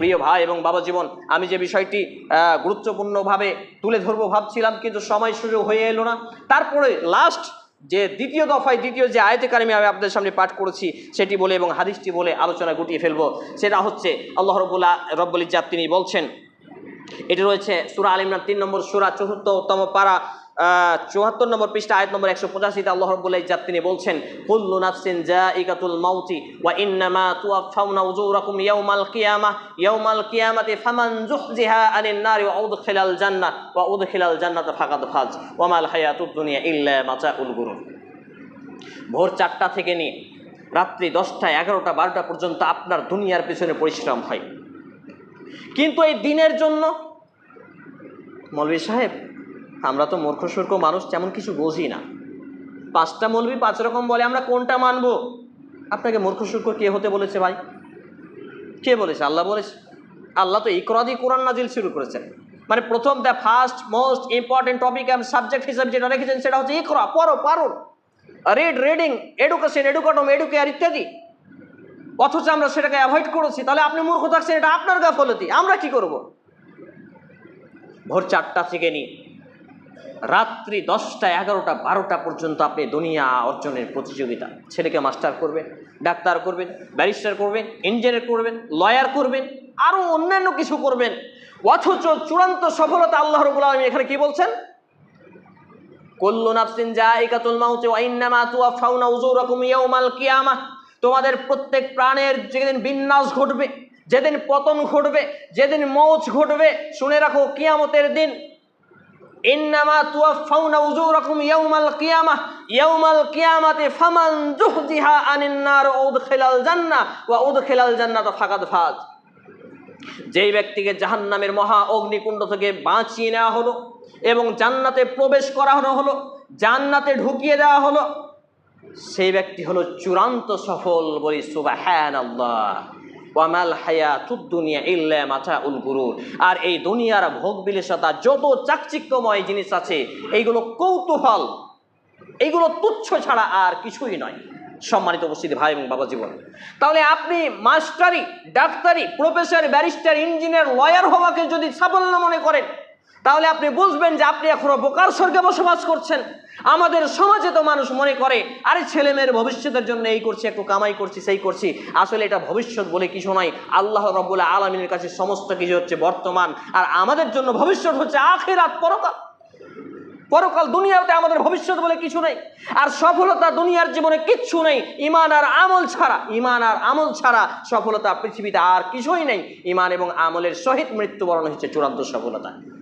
প্রিয় ভাই এবং বাবা জীবন, আমি যে বিষয়টি গুরুত্বপূর্ণভাবে তুলে ধরবো ভাবছিলাম, কিন্তু সময় সুযোগ হয়ে এলো না। তারপরে লাস্ট যে দ্বিতীয় দফায়, দ্বিতীয় যে আয়তে কারিমি আমি আপনাদের সামনে পাঠ করেছি, সেটি বলে এবং হাদিসটি বলে আলোচনা গুটিয়ে ফেলব। সেটা হচ্ছে, আল্লাহ রবুল্লাহ রব্বুল ইজাত তিনি বলছেন, এটি রয়েছে সুরা আল ইমরান তিন নম্বর সুরা, চতুর্থতম পারা চুয়াত্তর নম্বর পৃষ্ঠা, আয়াত নম্বর একশো পঁচাশিতে আল্লাহ রব্বুল্লাহ ইজাত তিনি বলছেন, কুল্লু নাফসিন জাইকাতুল মাউতি ওয়া ইন্নামা তুওয়াফাউনা উজুরাকুম ইয়াউমাল কিয়ামাহ ইয়াউমাল কিয়ামাতি ফামান যুহজিহা আনিন নারি ওয়া উদখিলাল জান্নাহ ওয়া উদখিলাল জান্নাতা ফাকাদ ফাজ, ওয়া মাল হায়াতুদ দুনিয়া ইল্লা মাতাউল গুরুর। ভোর চারটা থেকে নিয়ে রাত্রি দশটা এগারোটা বারোটা পর্যন্ত আপনার দুনিয়ার পেছনে পরিশ্রম হয়। কিন্তু এই দিনের জন্য মৌলভী সাহেব আমরা তো মূর্খ সূর্খ মানুষ, তেমন কিছু বুঝি না। পাঁচটা মৌলভী পাঁচ রকম বলে, আমরা কোনটা মানব? আপনাকে মূর্খ সূর্খ কে হতে বলেছে ভাই? কে বলেছে? আল্লাহ বলেছে। আল্লাহ তো ইকরা দিয়ে কোরআন নাজিল শুরু করেছেন। মানে প্রথম the first most important topic and subject হিসাবে যেটা রেখেছেন, সেটা হচ্ছে ইকরা, পড়ো পারো রিড রিডিং এডুকেশন এডুকেটম এডুকেয়ার ইত্যাদি। অথচ আমরা সেটাকে অ্যাভয়েড করেছি, তাহলে আপনি মূর্খ থাকছেন, এটা আপনার গাফলতি, আমরা কি করব? ভোর চারটা থেকে নিয়ে রাত্রি দশটা, এগারোটা, বারোটা পর্যন্ত আপনি দুনিয়া অর্জনের প্রতিযোগিতা। ছেলেকে মাস্টার করবেন, ডাক্তার করবেন ব্যারিস্টার করবেন ইঞ্জিনিয়ার করবেন লয়ার করবেন আরও অন্যান্য কিছু করবেন। অথচ চূড়ান্ত সফলতা আল্লাহ রবুল আলমী এখানে কি বলছেন? নাফসিন কিয়ামাহ তোমাদের প্রত্যেক প্রাণের যেদিন বিন্যাস ঘটবে, যেদিন পতন ঘটবে, যেদিন মৌজ ঘটবে, শুনে রাখো, কিয়ামতের দিন ইন্নামা তুওয়াফাউনা উজুরাকুম ইয়াউমাল কিয়ামাতি ফামান যেই ব্যক্তিকে জাহান্নামের মহা অগ্নিকুণ্ড থেকে বাঁচিয়ে নেওয়া হলো এবং জান্নাতে প্রবেশ করানো হলো, জান্নাতে ঢুকিয়ে দেওয়া হলো, সেই ব্যক্তি হলো চূড়ান্ত সফল বলি সুবাহান আল্লাহ দুনিয়া ইল্লা মাথা উল আর এই দুনিয়ার ভোগ বিলেসতা যত চাকচিক্যময় জিনিস আছে, এইগুলো কৌতূহল, এইগুলো তুচ্ছ ছাড়া আর কিছুই নয়। সম্মানিত উপস্থিতি, ভাই এবং বাবা জীবন। তাহলে আপনি মাস্টারি, ডাক্তারি, প্রফেসর, ব্যারিস্টার, ইঞ্জিনিয়ার, লয়ার হওয়াকে যদি সাফল্য মনে করেন তাহলে আপনি বুঝবেন যে আপনি এখনও বোকার স্বর্গে বসবাস করছেন। আমাদের সমাজে তো মানুষ মনে করে, আরে ছেলে মেয়ের ভবিষ্যতের জন্য এই করছি, একটু কামাই করছি, সেই করছি। আসলে এটা ভবিষ্যৎ বলে কিছু নয় আল্লাহ রব্বুল আলমিনের কাছে সমস্ত কিছু হচ্ছে বর্তমান। আর আমাদের জন্য ভবিষ্যৎ হচ্ছে আখেরাত, পরকাল। পরকাল দুনিয়াতে আমাদের ভবিষ্যৎ বলে কিছু নেই। আর সফলতা দুনিয়ার জীবনে কিচ্ছু নেই। ইমান আর আমল ছাড়া, ইমান আর আমল ছাড়া সফলতা পৃথিবীতে আর কিছুই নেই। ইমান এবং আমলের সহিত মৃত্যুবরণ হচ্ছে চূড়ান্ত সফলতা।